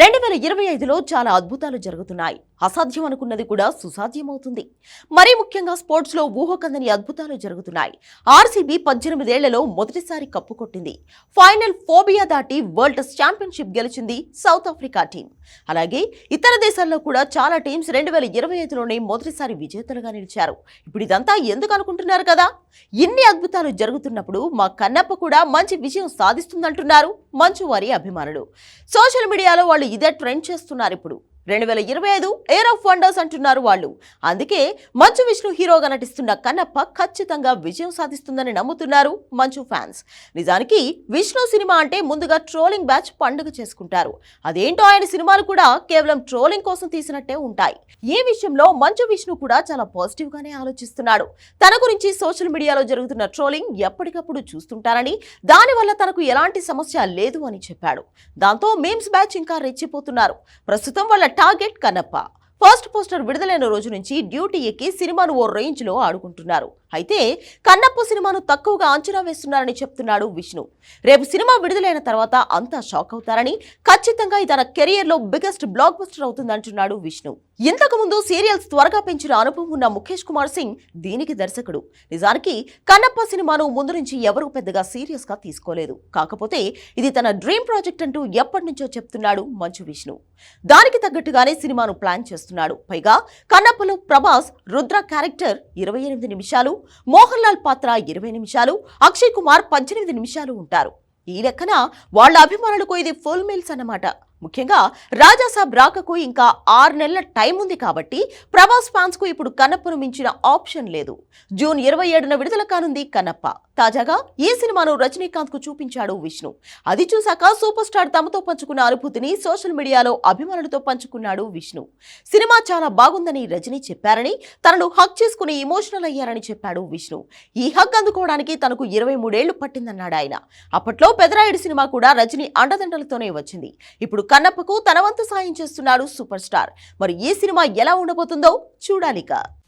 రెండు వేల ఇరవై ఐదులో చాలా అద్భుతాలు జరుగుతున్నాయి. అసాధ్యం అనుకున్నది కూడా సుసాధ్యమవుతుంది. మరీ ముఖ్యంగా స్పోర్ట్స్లో ఊహకందని అద్భుతాలు జరుగుతున్నాయి. ఆర్సీబీ పద్దెనిమిదేళ్ళలో మొదటిసారి కప్పు కొట్టింది. ఫైనల్ ఫోబియా దాటి వరల్డ్ ఛాంపియన్షిప్ గెలిచింది సౌత్ ఆఫ్రికా టీం. అలాగే ఇతర దేశాల్లో కూడా చాలా టీమ్స్ రెండు వేల ఇరవై ఐదులోనే మొదటిసారి విజేతలుగా నిలిచారు. ఇప్పుడు ఇదంతా ఎందుకు అనుకుంటున్నారు కదా? ఇన్ని అద్భుతాలు జరుగుతున్నప్పుడు మా కన్నప్ప కూడా మంచి విజయం సాధిస్తుందంటున్నారు మంచు వారి అభిమానులు. సోషల్ మీడియాలో వాళ్ళు ఇదే ట్రెండ్ చేస్తున్నారు ఇప్పుడు. రెండు వేల ఇరవై ఐదు ఎయిర్ ఆఫ్ వండర్స్ అంటున్నారు వాళ్ళు. అందుకే మంచు విష్ణు హీరోగా నటిస్తున్న కన్నప్ప ఖచ్చితంగా విజయం సాధిస్తుందని నమ్ముతున్నారు మంచు ఫ్యాన్స్. నిజానికి విష్ణు సినిమా అంటే ముందుగా ట్రోలింగ్ బ్యాచ్ పండుగ చేసుకుంటారు. అదేంటో ఆయన సినిమాలు కూడా కేవలం ట్రోలింగ్ కోసం తీసినట్టే ఉంటాయి. ఈ విషయంలో మంచు విష్ణు కూడా చాలా పాజిటివ్ గానే ఆలోచిస్తున్నాడు. తన గురించి సోషల్ మీడియాలో జరుగుతున్న ట్రోలింగ్ ఎప్పటికప్పుడు చూస్తుంటారని దానివల్ల తనకు ఎలాంటి సమస్య లేదు అని చెప్పాడు. దాంతో మేమ్స్ బ్యాచ్ ఇంకా రెచ్చిపోతున్నారు. ప్రస్తుతం వాళ్ళ టార్గెట్ కన్నప్ప. ఫస్ట్ పోస్టర్ విడుదలైన రోజు నుంచి డ్యూటీ ఎక్కి సినిమాను ఓ రేంజ్లో ఆడుకుంటున్నారు. అయితే కన్నప్ప సినిమాను తక్కువగా అంచనా వేస్తున్నారని చెప్తున్నాడు విష్ణు. రేపు సినిమా విడుదలైన తర్వాత అంతా షాక్ అవుతారని ఖచ్చితంగా ఇది తన కెరియర్లో బిగ్గెస్ట్ బ్లాక్ బస్టర్ అవుతుందంటున్నాడు విష్ణు. ఇంతకుముందు సీరియల్స్ త్వరగా పెంచిన అనుభవం ఉన్న ముఖేష్ కుమార్ సింగ్ దీనికి దర్శకుడు. నిజానికి కన్నప్ప సినిమాను ముందు నుంచి ఎవరూ పెద్దగా సీరియస్గా తీసుకోలేదు. కాకపోతే ఇది తన డ్రీమ్ ప్రాజెక్ట్ అంటూ ఎప్పటి నుంచో చెప్తున్నాడు మంచు విష్ణు. దానికి తగ్గట్టుగానే సినిమాను ప్లాన్ చేస్తున్నాడు. పైగా కన్నప్పలో ప్రభాస్ రుద్ర క్యారెక్టర్ ఇరవై ఎనిమిది నిమిషాలు మోహన్ లాల్ పాత్ర ఇరవై నిమిషాలు అక్షయ్ కుమార్ పద్దెనిమిది నిమిషాలు ఉంటారు. ఈ లెక్కన వాళ్ళ అభిమానులకు ఇది ఫుల్ మీల్స్ అన్నమాట. ముఖ్యంగా రాజాసాబ్ రాకకు ఇంకా ఆరు నెలల టైం ఉంది కాబట్టి ప్రభాస్ ఫ్యాన్స్కు ఇప్పుడు కన్నప్పను మించిన ఆప్షన్ లేదు. జూన్ ఇరవై ఏడున విడుదల కానుంది కన్నప్ప. తాజాగా ఈ సినిమాను రజనీకాంత్కు చూపించాడు విష్ణు? అది చూశాక సూపర్ స్టార్ తమతో పంచుకున్న అనుభూతిని సోషల్ మీడియాలో అభిమానులతో పంచుకున్నాడు విష్ణు. సినిమా చాలా బాగుందని రజనీ చెప్పారని తనను హక్ చేసుకుని ఇమోషనల్ అయ్యారని చెప్పాడు విష్ణు. ఈ హక్ అందుకోవడానికి తనకు ఇరవై మూడేళ్ళు పట్టిందన్నాడు ఆయన. అప్పట్లో పెదరాయుడు సినిమా కూడా రజనీ అండదండలతోనే వచ్చింది. ఇప్పుడు కన్నప్పకు తన వంతు సాయం చేస్తున్నాడు సూపర్ స్టార్. మరి ఈ సినిమా ఎలా ఉండబోతుందో చూడాలిక.